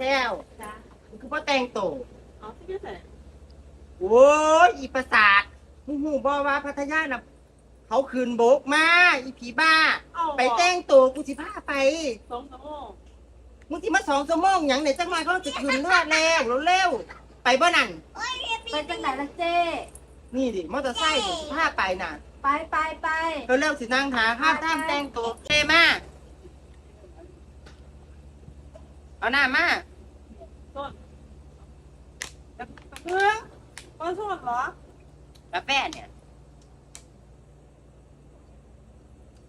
แก้วจ้ามึงคือพ่อแต่งโตวเอาที่ยืดใส่โอ้ยอีประสาทมึงหูบอว่าพัทยาน่ะเขาคืนโบกมาอีผีบ้า เอาไปแต่งตัวกูสิพาไป สองสามโมงมึงสิมาสองชั่วโมงหยังไหนจังหน่อยเขาจะคืนเลือดแล้วเร็วๆไปบ่นั่น ไปจังไหนล่ะเจ้ นี่ดิมอเตอร์ไซค์กูสิพาไปน่ะ ไปไปไป เร็วๆสินั่งหาข้าวท่ามแต่งตัวเท่มาเอาหน้ามา ต้น เพื่อ ต้นสดเหรอกาแฟเนี่ย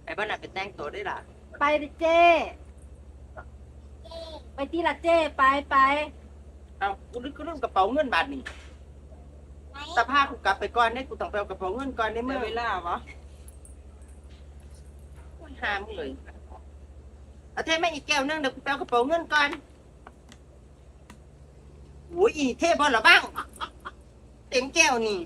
ไปบ้านน่ะไปแต่งตัวได้ล่ะไปดิเจ้ไปที่ละเจ้ไปไปเอากูนึกก็เรื่องกระเป๋าเงินบาทนี่สภาพกูกลับไปก่อนได้กูต้องไปเอากระเป๋าเงินก่อนได้เมื่เมื่ออเวลาวะหามงเลยเอาเท่ไม่อีกแก้วนึงเดี๋ยวกูไปเอากระเป๋าเงินก่อนโอ้ยอีเท่บอลหรอบ้าง เต็มแก้วนี่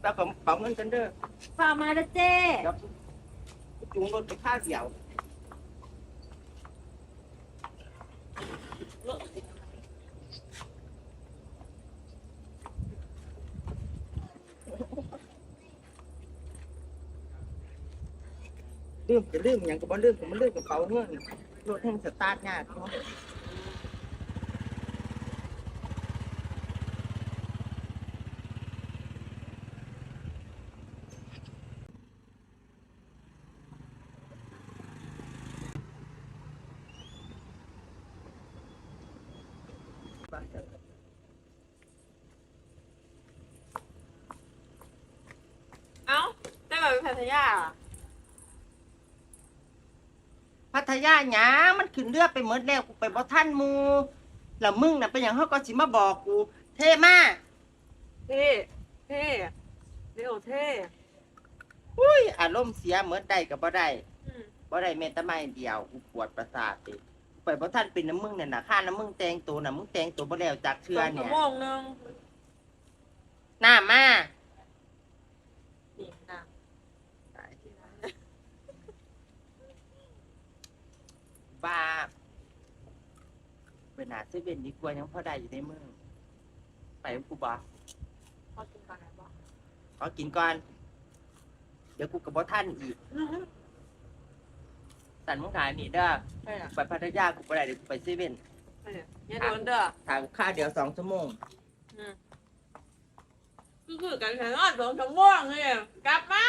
ไปเอากระเป๋าเงินกันเด้อฝากมาละเจ้เดี๋ยวกูจูงรถไปข้าวเดียว ลืมจะลืมอย่างก็บ่ลืมก็มันลืมกระเป๋าเงินรถแห่งสตาร์ทยากเนาะเจ้าเอ้าได้แบบเป็นพัทยาอะ พัทยาหยามันขึ้นเรือไปหมดแล้วกูไปบ่ทันหมูแล้วมึงน่ะเป็นอย่างเขาก็สิมาบอกกู เท่มากเท่เท่เร็วเท่อุ้ยอารมณ์เสียเหมือนได้กับบ่ได้อืมบ่ได้แม้แต่ไม้เดียวกูปวดประสาทติกูไปบ่ทันเป็นน้ำมึงเนี่ยน่ะค่าน้ำมึงแต่งตัวน่ะมึงแต่งตัวบ่แล้วจากเทื่อสองเนี่ชั่ยวโมงหนึง หน้ามา นี่นะ บ้าไป หนาเซเว่นดีกว่ายังพอได้อยู่ในมือไปกับกูบ่พอกินกันไหนบ้างขอกินก่อน เดี๋ยวกูกับบ่ทันอีก สันมึงขายนี่เด้อใช่อะไปพัทยากูบ่ได้เดี๋ยวกูไปเซเว่นใช่อะอย่าโดนเด้อถ่ายกูค่าเดียวสองชั่วโมงอืมก็คือกันแค่นอนสองชั่วโมงเลยกลับมา